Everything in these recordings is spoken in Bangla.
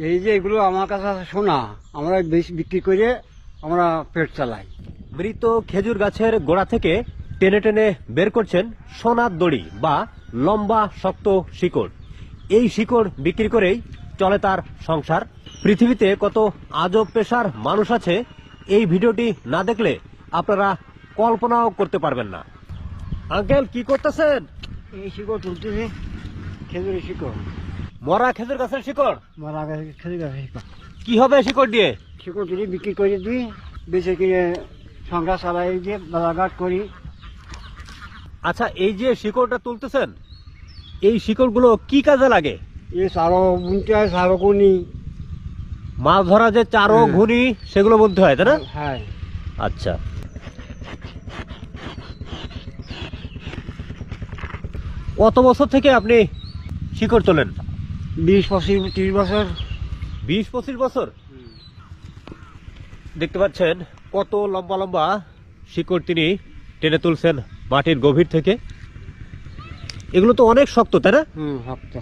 এই যে এগুলো আমার কাছে আছে সোনা আমরা বেশি বিক্রি করে আমরা পেট চালাই। মৃত খেজুর গাছের গোড়া থেকে টেনে টেনে বের করছেন সোনার দড়ি বা লম্বা শক্ত শিকড়। এই শিকড় বিক্রি করেই চলে তার সংসার। পৃথিবীতে কত আজব পেশার মানুষ আছে এই ভিডিওটি না দেখলে আপনারা কল্পনাও করতে পারবেন না। আঙ্কেল কি করতেছেন? এই শিকড় তুলতেছে খেজুরের শিকড়। মরা খেজুর গাছের শিকড়? মারা খেজুর গাছের শিকড়। কি হবে শিকড় দিয়ে? শিকড় তুলি বিক্রি করে দিই বেঁচে কিনে সংসার চালাই দিয়ে বাজারঘাট করি। আচ্ছা এই যে শিকড়টা তুলতেছেন এই শিকড়গুলো কি কাজে লাগে? এই সারো বুনতে হয় সারো কুনি মাছ ধরা যে চারো হুম। ঘুনি সেগুলো বলতে হয় তাই না? হ্যাঁ। আচ্ছা। কত বছর থেকে আপনি শিকড় তোলেন? বিশ পঁচিশ তিরিশ বছর। বিশ পঁচিশ বছর? দেখতে পাচ্ছেন কত লম্বা লম্বা শিকড় তিনি টেনে তুলছেন মাটির গভীর থেকে। এগুলো তো অনেক শক্ত তাই না? হুম শক্ত।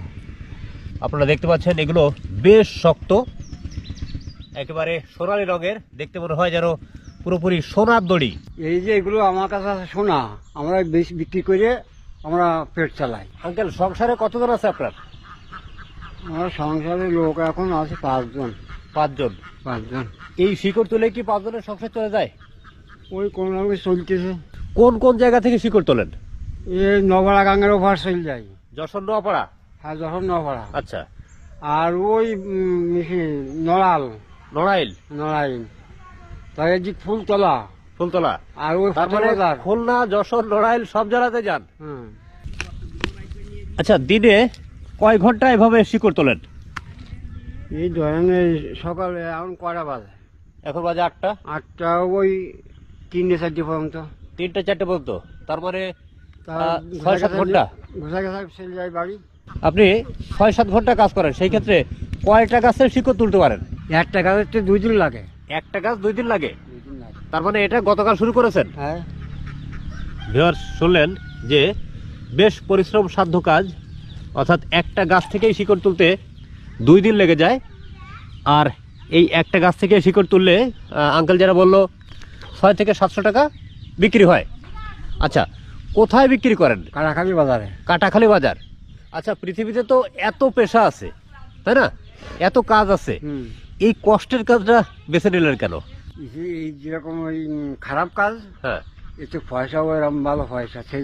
আপনারা দেখতে পাচ্ছেন এগুলো বেশ শক্ত। একেবারে সোনালি রঙের দেখতে মনে হয় যেন পুরোপুরি সোনার দড়ি। এই যে এগুলো আমার কাছে আছে সোনা আমরা বেশি বিক্রি করে আমরা পেট চালাই। আঙ্কেল সংসারে কতজন আছে আপনার? আমার সংসারে লোক এখন আছে পাঁচজন। পাঁচজন? পাঁচজন। এই শিকড় তুলে কি পাঁচজনের সংসার চলে যায়? ওই কোন রকম চলতেছে। কোন কোন জায়গা থেকে শিকড় তোলেন? এই নবড়া গাঙ্গের ওভার চলে যায়। যশোর নোয়াপাড়া হ্যাঁ যখন নবড়া আচ্ছা। আর ওই নড়াল। নড়াইল? নড়াইল। তার যে ফুলতলা। ফুলতলা? আর ওই তার বাজার। খুলনা যশোর নড়াইল সব জায়গাতে যান? আচ্ছা দিনে কয় ঘণ্টা এভাবে শিকড় তোলেন? এই ধরনের সকালে এখন কটা বাজে? এখন বাজে আটটা। আটটা ওই তিনটে চারটে পর্যন্ত। তিনটে চারটে পর্যন্ত। তার মানে ছয় সাত ঘণ্টা। চলে যায় বাড়ি। আপনি ছয় সাত ঘণ্টা কাজ করেন সেই ক্ষেত্রে কয়টা গাছের শিকড় তুলতে পারেন? একটা গাছের তো দুই দিন লাগে। একটা গাছ দুই দিন লাগে? তার মানে এটা গতকাল শুরু করেছেন? হ্যাঁ। ভিউয়ার্স শুনলেন যে বেশ পরিশ্রম সাধ্য কাজ অর্থাৎ একটা গাছ থেকেই শিকড় তুলতে দুই দিন লেগে যায়। আর এই একটা গাছ থেকে শিকড় তুললে আঙ্কেল যারা বলল ছয় থেকে সাতশো টাকা বিক্রি হয়। আচ্ছা কোথায় বিক্রি করেন? কারাখালি বাজারে। কাটাখালি বাজার। আচ্ছা পৃথিবীতে তো এত পেশা আছে তাই না? এত কাজ আছে। এই কষ্টের কাজটা বেছে নিলেন কেন? এই যেরকম ওই খারাপ কাজ হ্যাঁ। একটু পয়সা ওরকম ভালো পয়সা সেই